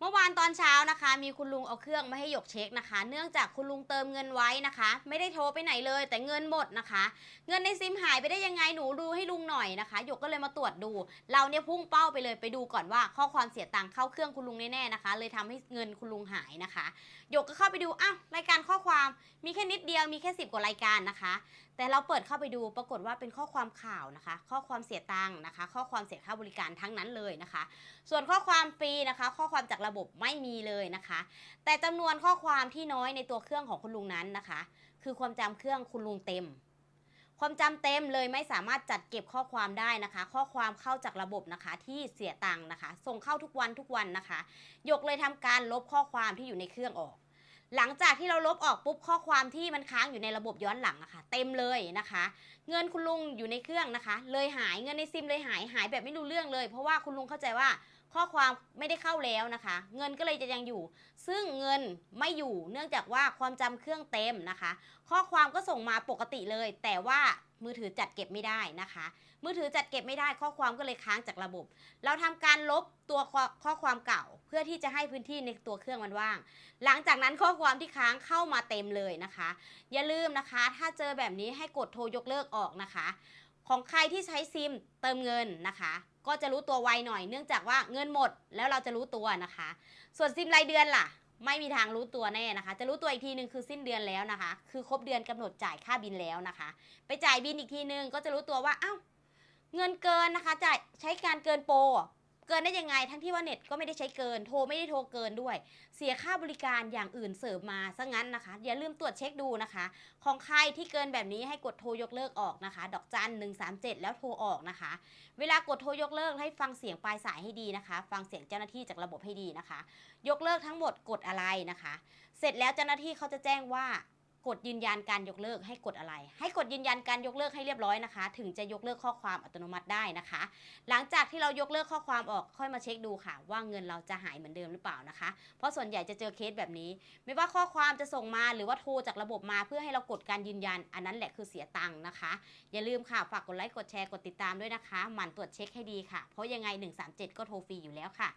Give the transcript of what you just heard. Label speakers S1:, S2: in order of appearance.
S1: เมื่อวานตอนเช้านะคะ มีคุณลุงเอาเครื่องมาให้หยกเช็คนะคะ เนื่องจากคุณลุงเติมเงินไว้นะคะ ไม่ได้โทรไปไหนเลย แต่เงินหมดนะคะ เงินในซิมหายไปได้ยังไงหนูดูให้ลุงหน่อยนะคะหยกก็เลยมาตรวจดู เราเนี่ยพุ่งเป้าไปเลยไปดูก่อนว่าข้อความเสียตังค์เข้าเครื่องคุณลุงแน่ๆนะคะ เลยทำให้เงินคุณลุงหายนะคะหยกก็เข้าไปดูอ้าวรายการข้อความมีแค่นิดเดียวมีแค่สิบกว่ารายการนะคะ แต่เราเปิดเข้าไปดูปรากฏว่าเป็นข้อความข่าวนะคะ ข้อความเสียตังค์นะคะ ข้อความเสียค่าบริการทั้งนั้นเลยนะคะ ส่วนข้อความฟรีนะคะ ข้อความจากระบบไม่มีเลยนะคะ แต่จำนวนข้อความที่น้อยในตัวเครื่องของคุณลุงนั้นนะคะ คือความจำเครื่องคุณลุงเต็ม ความจำเต็มเลยไม่สามารถจัดเก็บข้อความได้นะคะ ข้อความเข้าจากระบบนะคะ ที่เสียตังค์นะคะ ส่งเข้าทุกวันทุกวันนะคะ ยกเลยทำการลบข้อความที่อยู่ในเครื่องออก หลังจากที่เราลบออกปุ๊บข้อความที่มันค้างอยู่ในระบบย้อนหลังอะค่ะ เต็มเลยนะคะ เงินคุณลุงอยู่ในเครื่องนะคะ เลยหายเงินในซิมเลยหายหายแบบไม่รู้เรื่องเลย เพราะว่าคุณลุงเข้าใจว่า ข้อความไม่ได้เข้าแล้วนะคะ เงินก็เลยจะยังอยู่ ซึ่งเงินไม่อยู่เนื่องจากว่าความจำเครื่องเต็มนะคะ ข้อความก็ส่งมาปกติเลย แต่ว่ามือถือจัดเก็บไม่ได้นะคะ มือถือจัดเก็บไม่ได้ข้อความก็เลยค้างจากระบบ เราทำการลบตัวข้อข้อความเก่า เพื่อที่จะให้พื้นที่ในตัวเครื่องมันว่าง หลังจากนั้นข้อความที่ค้างเข้ามาเต็มเลยนะคะ อย่าลืมนะคะ ถ้าเจอแบบนี้ให้กดโทรยกเลิกออกนะคะ ของใครที่ใช้ซิมเติมเงินนะคะ ก็จะรู้ตัวไวหน่อย เนื่องจากว่าเงินหมดแล้วเราจะรู้ตัวนะคะ ส่วนซิมรายเดือนล่ะ ไม่มีทางรู้ตัวแน่นะคะ จะรู้ตัวอีกทีหนึ่งคือสิ้นเดือนแล้วนะคะ คือครบเดือนกำหนดจ่ายค่าบินแล้วนะคะ ไปจ่ายบินอีกทีนึงก็จะรู้ตัวว่า เอ้า เงินเกินนะคะจ่ายใช้การเกินโปร เกินได้ยังไง ทั้งที่ว่าเน็ตก็ไม่ได้ใช้เกิน โทรไม่ได้โทรเกินด้วย เสียค่าบริการอย่างอื่นเสริมมาซะงั้นนะคะ อย่าลืมตรวจเช็คดูนะคะ ของใครที่เกินแบบนี้ให้กดโทรยกเลิกออกนะคะ ดอกจันหนึ่งสามเจ็ดแล้วโทรออกนะคะ เวลากดโทรยกเลิกให้ฟังเสียงปลายสายให้ดีนะคะ ฟังเสียงเจ้าหน้าที่จากระบบให้ดีนะคะ ยกเลิกทั้งหมดกดอะไรนะคะ เสร็จแล้วเจ้าหน้าที่เขาจะแจ้งว่า กดยืนยันการยกเลิกให้กดอะไร ให้กดยืนยันการยกเลิกให้เรียบร้อยนะคะ ถึงจะยกเลิกข้อความอัตโนมัติได้นะคะ หลังจากที่เรายกเลิกข้อความออกค่อยมาเช็คดูค่ะ ว่าเงินเราจะหายเหมือนเดิมหรือเปล่านะคะ เพราะส่วนใหญ่จะเจอเคสแบบนี้ ไม่ว่าข้อความจะส่งมาหรือว่าโทรจากระบบมาเพื่อให้เรากดการยืนยัน อันนั้นแหละคือเสียตังค์นะคะ อย่าลืมค่ะฝากกดไลค์กดแชร์กดติดตามด้วยนะคะหมั่นตรวจเช็คให้ดีค่ะเพราะยังไง 137 ก็โทรฟรีอยู่แล้วค่ะ